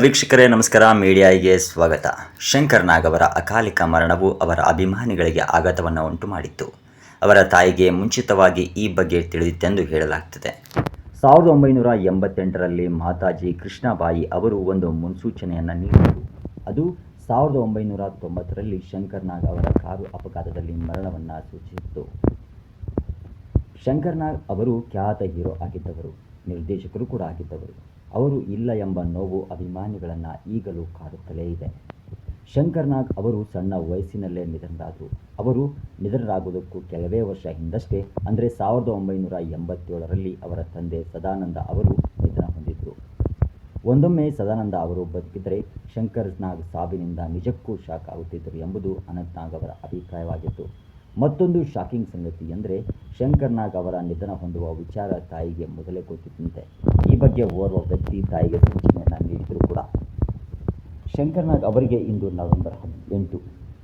ವೀಕ್ಷಕರೇ, ನಮಸ್ಕಾರ. ಮೀಡಿಯಾಗೆ ಸ್ವಾಗತ. ಶಂಕರ್ ನಾಗ್ ಅವರ ಅಕಾಲಿಕ ಮರಣವು ಅವರ ಅಭಿಮಾನಿಗಳಿಗೆ ಆಘಾತವನ್ನು ಉಂಟು ಮಾಡಿತ್ತು ಅವರ ತಾಯಿಗೆ ಮುಂಚಿತವಾಗಿ ಈ ಬಗ್ಗೆ ತಿಳಿದಿತ್ತೆಂದು ಹೇಳಲಾಗ್ತದೆ. ಸಾವಿರದ ಒಂಬೈನೂರ ಎಂಬತ್ತೆಂಟರಲ್ಲಿ ಮಾತಾಜಿ ಕೃಷ್ಣಬಾಯಿ ಅವರು ಒಂದು ಮುನ್ಸೂಚನೆಯನ್ನು ನೀಡಿದರು. ಅದು ಸಾವಿರದ ಒಂಬೈನೂರ ತೊಂಬತ್ತರಲ್ಲಿ ಶಂಕರ್ ನಾಗ್ ಅವರ ಕಾರು ಅಪಘಾತದಲ್ಲಿ ಮರಣವನ್ನು ಸೂಚಿಸಿತ್ತು. ಶಂಕರ್ ನಾಗ್ ಅವರು ಖ್ಯಾತ ಹೀರೋ ಆಗಿದ್ದವರು, ನಿರ್ದೇಶಕರು ಕೂಡ ಆಗಿದ್ದವರು. ಅವರು ಇಲ್ಲ ಎಂಬ ನೋವು ಅಭಿಮಾನಿಗಳನ್ನು ಈಗಲೂ ಕಾಡುತ್ತಲೇ ಇದೆ. ಶಂಕರ್ನಾಗ್ ಅವರು ಸಣ್ಣ ವಯಸ್ಸಿನಲ್ಲೇ ನಿಧನರಾದರು. ಅವರು ನಿಧನರಾಗುವುದಕ್ಕೂ ಕೆಲವೇ ವರ್ಷ ಹಿಂದಷ್ಟೇ, ಅಂದರೆ ಸಾವಿರದ ಒಂಬೈನೂರ ಎಂಬತ್ತೇಳರಲ್ಲಿ ಅವರ ತಂದೆ ಸದಾನಂದ ಅವರು ನಿಧನ ಹೊಂದಿದ್ದರು ಒಂದೊಮ್ಮೆ ಸದಾನಂದ ಅವರು ಬದುಕಿದರೆ ಶಂಕರ್ನಾಗ್ ಸಾವಿನಿಂದ ನಿಜಕ್ಕೂ ಶಾಕ್ ಆಗುತ್ತಿದ್ದರು ಎಂಬುದು ಅನಂತ್ನಾಗ್ ಅವರ ಅಭಿಪ್ರಾಯವಾಗಿತ್ತು. ಮತ್ತೊಂದು ಶಾಕಿಂಗ್ ಸಂಗತಿ ಅಂದರೆ ಶಂಕರ್ನಾಗ್ ಅವರ ನಿಧನ ಹೊಂದುವ ವಿಚಾರ ತಾಯಿಗೆ ಮೊದಲೇ ಗೊತ್ತಿದ್ದಂತೆ. ಈ ಬಗ್ಗೆ ಓರ್ವ ವ್ಯಕ್ತಿ ತಾಯಿಗೆ ಸೂಚನೆಯನ್ನು ನೀಡಿದರು ಕೂಡ. ಶಂಕರ್ನಾಗ್ ಅವರಿಗೆ ಇಂದು ನವೆಂಬರ್ ಹದಿನೆಂಟು,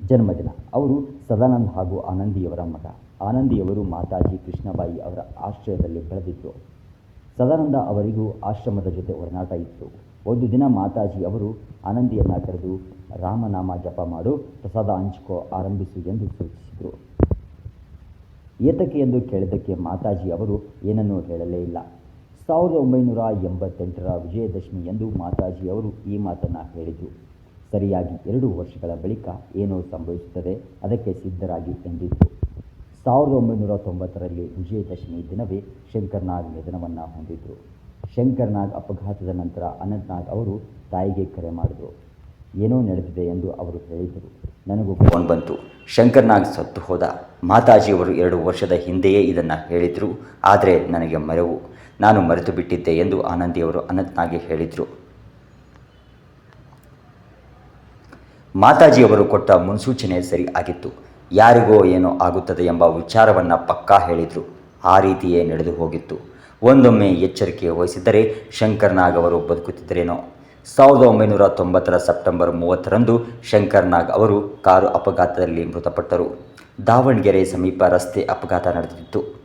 ಜನ್ಮದಿನ. ಅವರು ಸದಾನಂದ್ ಹಾಗೂ ಆನಂದಿಯವರ ಮಗ. ಆನಂದಿಯವರು ಮಾತಾಜಿ ಕೃಷ್ಣಬಾಯಿ ಅವರ ಆಶ್ರಯದಲ್ಲಿ ಬೆಳೆದಿದ್ದರು ಸದಾನಂದ ಅವರಿಗೂ ಆಶ್ರಮದ ಜೊತೆ ಒಡನಾಟ ಇತ್ತು. ಒಂದು ದಿನ ಮಾತಾಜಿ ಅವರು ಆನಂದಿಯನ್ನು ಕರೆದು, ರಾಮನಾಮ ಜಪ ಮಾಡು, ಪ್ರಸಾದ ಹಂಚಿಕೋ, ಆರಂಭಿಸು ಎಂದು ಸೂಚಿಸಿದರು. ಏತಕ್ಕೆ ಎಂದು ಕೇಳಿದ್ದಕ್ಕೆ ಮಾತಾಜಿ ಅವರು ಏನನ್ನೂ ಹೇಳಲೇ ಇಲ್ಲ. ಸಾವಿರದ ಒಂಬೈನೂರ ಎಂಬತ್ತೆಂಟರ ವಿಜಯದಶಮಿ ಎಂದು ಮಾತಾಜಿ ಅವರು ಈ ಮಾತನ್ನು ಹೇಳಿದರು. ಸರಿಯಾಗಿ ಎರಡು ವರ್ಷಗಳ ಬಳಿಕ ಏನೋ ಸಂಭವಿಸುತ್ತದೆ, ಅದಕ್ಕೆ ಸಿದ್ಧರಾಗಿ ಎಂದಿತ್ತು ಸಾವಿರದ ಒಂಬೈನೂರ ತೊಂಬತ್ತರಲ್ಲಿ ವಿಜಯದಶಮಿ ದಿನವೇ ಶಂಕರ್ನಾಗ್ ನಿಧನವನ್ನು ಹೊಂದಿದ್ದರು ಶಂಕರ್ನಾಗ್ ಅಪಘಾತದ ನಂತರ ಅನಂತ್ನಾಗ್ ಅವರು ತಾಯಿಗೆ ಕರೆ ಮಾಡಿದರು. ಏನೋ ನಡೆದಿದೆ ಎಂದು ಅವರು ಹೇಳಿದರು. ನನಗೂ ಫೋನ್ ಬಂತು. ಶಂಕರ್ನಾಗ್ ಸತ್ತು ಹೋದ ಮಾತಾಜಿಯವರು ಎರಡು ವರ್ಷದ ಹಿಂದೆಯೇ ಇದನ್ನು ಹೇಳಿದರು. ಆದರೆ ನನಗೆ ಮರೆವು. ನಾನು ಮರೆತು ಬಿಟ್ಟಿದ್ದೆ ಎಂದು ಆನಂದಿಯವರು ಅನಂತ್ನಾಗೆ ಹೇಳಿದರು. ಮಾತಾಜಿಯವರು ಕೊಟ್ಟ ಮುನ್ಸೂಚನೆ ಸರಿ ಆಗಿತ್ತು. ಯಾರಿಗೋ ಏನೋ ಆಗುತ್ತದೆ ಎಂಬ ವಿಚಾರವನ್ನು ಪಕ್ಕಾ ಹೇಳಿದರು. ಆ ರೀತಿಯೇ ನಡೆದು ಹೋಗಿತ್ತು. ಒಂದೊಮ್ಮೆ ಎಚ್ಚರಿಕೆ ವಹಿಸಿದ್ದರೆ ಶಂಕರ್ನಾಗ್ ಅವರು ಬದುಕುತ್ತಿದ್ದರೇನೋ ಸಾವಿರದ ಒಂಬೈನೂರ ತೊಂಬತ್ತರ ಸೆಪ್ಟೆಂಬರ್ ಮೂವತ್ತರಂದು ಶಂಕರ್ ನಾಗ್ ಅವರು ಕಾರು ಅಪಘಾತದಲ್ಲಿ ಮೃತಪಟ್ಟರು. ದಾವಣಗೆರೆ ಸಮೀಪ ರಸ್ತೆ ಅಪಘಾತ ನಡೆದಿತ್ತು.